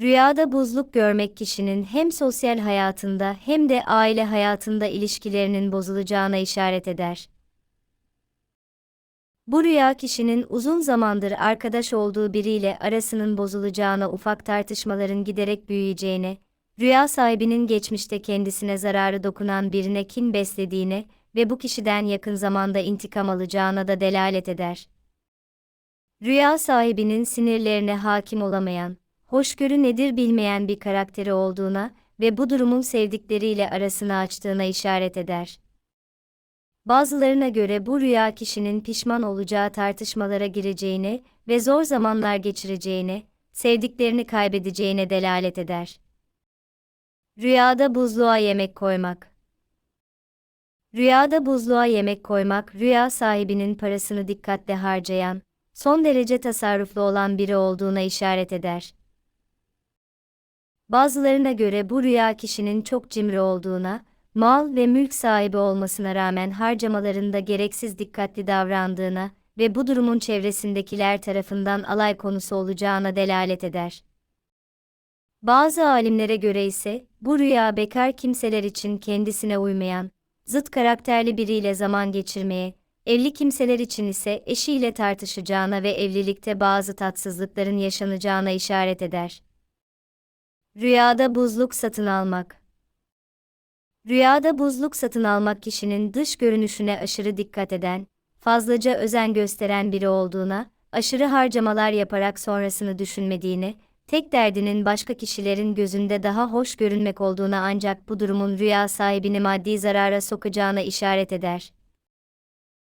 Rüyada buzluk görmek kişinin hem sosyal hayatında hem de aile hayatında ilişkilerinin bozulacağına işaret eder. Bu rüya kişinin uzun zamandır arkadaş olduğu biriyle arasının bozulacağına, ufak tartışmaların giderek büyüyeceğine, rüya sahibinin geçmişte kendisine zararı dokunan birine kin beslediğine ve bu kişiden yakın zamanda intikam alacağına da delalet eder. Rüya sahibinin sinirlerine hakim olamayan, hoşgörü nedir bilmeyen bir karakteri olduğuna ve bu durumun sevdikleriyle arasını açtığına işaret eder. Bazılarına göre bu rüya kişinin pişman olacağı tartışmalara gireceğine ve zor zamanlar geçireceğine, sevdiklerini kaybedeceğine delalet eder. Rüyada buzluğa yemek koymak Rüyada buzluğa yemek koymak, rüya sahibinin parasını dikkatle harcayan, son derece tasarruflu olan biri olduğuna işaret eder. Bazılarına göre bu rüya kişinin çok cimri olduğuna, mal ve mülk sahibi olmasına rağmen harcamalarında gereksiz dikkatli davrandığına ve bu durumun çevresindekiler tarafından alay konusu olacağına delalet eder. Bazı alimlere göre ise bu rüya bekar kimseler için kendisine uymayan, zıt karakterli biriyle zaman geçirmeye, evli kimseler için ise eşiyle tartışacağına ve evlilikte bazı tatsızlıkların yaşanacağına işaret eder. Rüyada buzluk satın almak Rüyada buzluk satın almak kişinin dış görünüşüne aşırı dikkat eden, fazlaca özen gösteren biri olduğuna, aşırı harcamalar yaparak sonrasını düşünmediğini, tek derdinin başka kişilerin gözünde daha hoş görünmek olduğuna ancak bu durumun rüya sahibini maddi zarara sokacağına işaret eder.